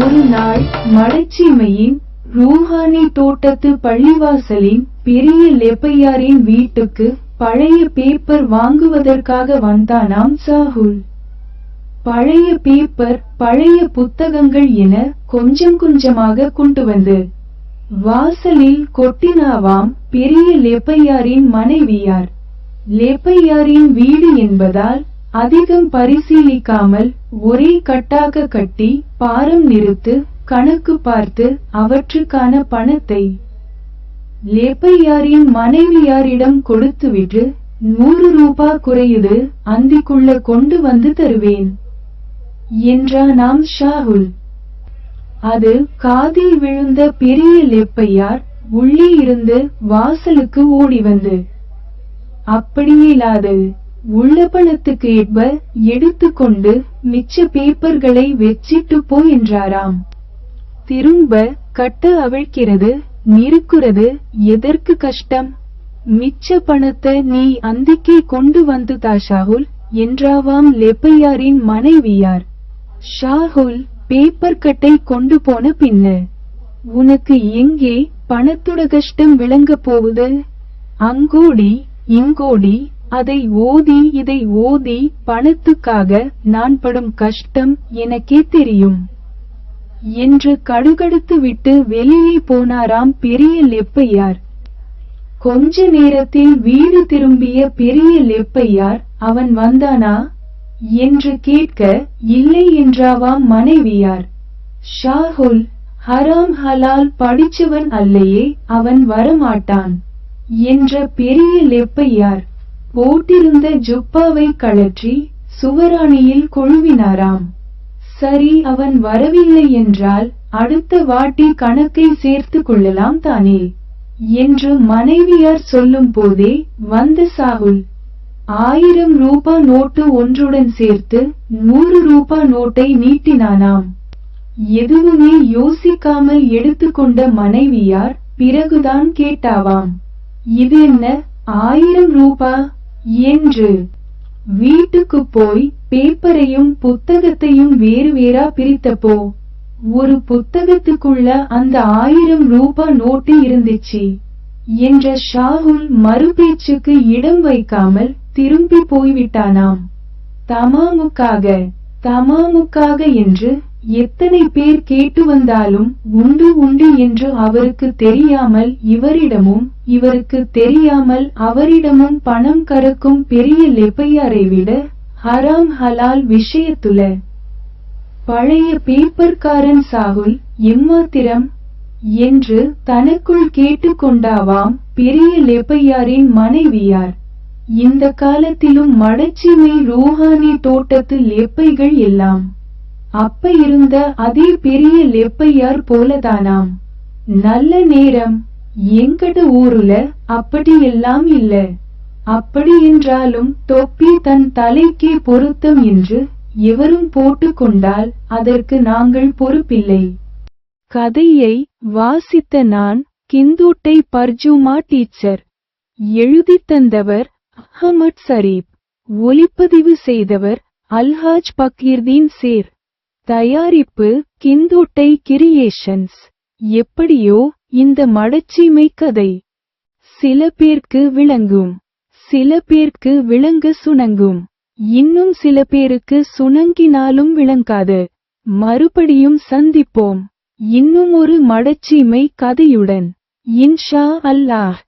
ஒரு நாள் மடச்சீமையின் ரூஹானி தோட்டத்து பள்ளிவாசலின் பெரிய லெப்பையாரின் வீட்டுக்கு பழைய பேப்பர் வாங்குவதற்காக வந்தானாம் சாகுல் பழைய பேப்பர் பழைய புத்தகங்கள் என கொஞ்சம் கொஞ்சமாக கொண்டு வந்து வாசலில் கொட்டினாவாம் பெரிய லெப்பையாரின் மனைவியார். லெப்பையாரின் வீடு என்பதால் அதிகம் பரிசீலிக்காமல் ஒரே கட்டாக கட்டி பாரம் நிறுத்து கணக்கு பார்த்து அவற்றுக்கான பணத்தை லேப்பையாரின் மனைவியாரிடம் கொடுத்துவிட்டு நூறு ரூபா குறையுது அந்திக்குள்ள கொண்டு வந்து தருவேன் என்றானாம் ஷாகுல். அது காதில் விழுந்த பெரிய லெப்பையார் உள்ளே இருந்து வாசலுக்கு ஓடி வந்து அப்படியே இல்லாதது. பணத்துக்கு ஏற்ப எடுத்துக்கொண்டு மிச்ச பேப்பர்களை வெச்சிட்டு போ என்றாராம். திரும்ப கட்ட அவிழ்க்கிறது நிறுக்குறது எதற்கு கஷ்டம்? மிச்ச பணத்தை நீ அந்திக்கே கொண்டு வந்து தா ஷாகுல் என்றாவாம் லெப்பையாரின் மனைவியார். ஷாகுல் பேப்பர் கட்டை கொண்டு போன பின்ன உனக்கு எங்கே பணத்தோட கஷ்டம் விளங்க போகுது? அங்கோடி இங்கோடி அதை ஓதி இதை ஓதி பணத்துக்காக நான் படும் கஷ்டம் எனக்கே தெரியும். என்று கடுகடுத்து விட்டு வெளியே போனாராம் பெரிய லெப்பையார். கொஞ்ச நேரத்தில் வீடு திரும்பிய பெரிய லெப்பையார் அவன் வந்தானா? என்று கேட்க இல்லை என்றாவாம் மனைவியார். ஷாஹுல் ஹராம் ஹலால் படிச்சவன் அல்லையே அவன் வரமாட்டான் என்ற பெரிய லெப்பையார். போட்டிருந்த ஜுப்பாவை கழற்றி சுவராணியில் கொழுவினாராம். சரி அவன் வரவில்லை என்றால் அடுத்த வாட்டி கணக்கை சேர்த்து கொள்ளலாம் தானே? என்று மனைவியார் சொல்லும் போதே வந்த சாகுல் ஆயிரம் ரூபா நோட்டு ஒன்றுடன் சேர்த்து நூறு ரூபா நோட்டை நீட்டினானாம். எதுவுமே யோசிக்காமல் எடுத்துக்கொண்ட மனைவியார் பிறகுதான் கேட்டாவாம் இது என்ன ஆயிரம் ரூபா? என்று. வீட்டுக்கு போய் பேப்பரையும் புத்தகத்தையும் வேறு வேறா பிரித்தப்போ ஒரு புத்தகத்துக்குள்ள அந்த ஆயிரம் ரூபா நோட்டு இருந்துச்சு என்ற ஷாகுல் மறுபேச்சுக்கு இடம் வைக்காமல் திரும்பி போய்விட்டானாம். தமாமுக்காக தமாமுக்காக என்று எத்தனை பேர் கேட்டு வந்தாலும் உண்டு உண்டு என்று அவருக்கு தெரியாமல் இவரிடமும் இவருக்கு தெரியாமல் அவரிடமும் பணம் கறக்கும் பெரிய லெப்பையாரை விட ஹராம் ஹலால் விஷயத்துல பழைய பேப்பர்காரன் சாகுல் எம்மாத்திரம் என்று தனக்குள் கேட்டுக்கொண்டாவாம் பெரிய லெப்பையாரின் மனைவியார். இந்த காலத்திலும் மடச்சிமை ரூஹானி தோட்டத்து லெப்பைகள் எல்லாம் அப்ப இருந்த அதே பெரிய லெப்பையார் போலதானாம். நல்ல நேரம் எங்கட ஊருல அப்படி எல்லாம் இல்ல. அப்படி என்றாலும் தொப்பி தன் தலைக்கே பொருத்தம் என்று எவரும் போட்டுக்கொண்டால் அதற்கு நாங்கள் பொறுப்பில்லை. கதையை வாசித்த நான் கிந்தூட்டை பர்ஜுமா டீச்சர். எழுதித் தந்தவர் அஹமத் சரீப் ஒலிப்பதிவு செய்தவர் அல்ஹாஜ் பக்கீர்தீன் சேர். தயாரிப்பு கிந்தூட்டை கிரியேஷன்ஸ். எப்படியோ இந்த மடச்சீமை கதை சில பேர்க்கு விளங்கும். சில பேர்க்கு விளங்க சுணங்கும். இன்னும் சில பேருக்கு சுணங்கினாலும் விளங்காது. மறுபடியும் சந்திப்போம். இன்னும் ஒரு மடச்சீமை கதையுடன். இன்ஷா அல்லாஹ்.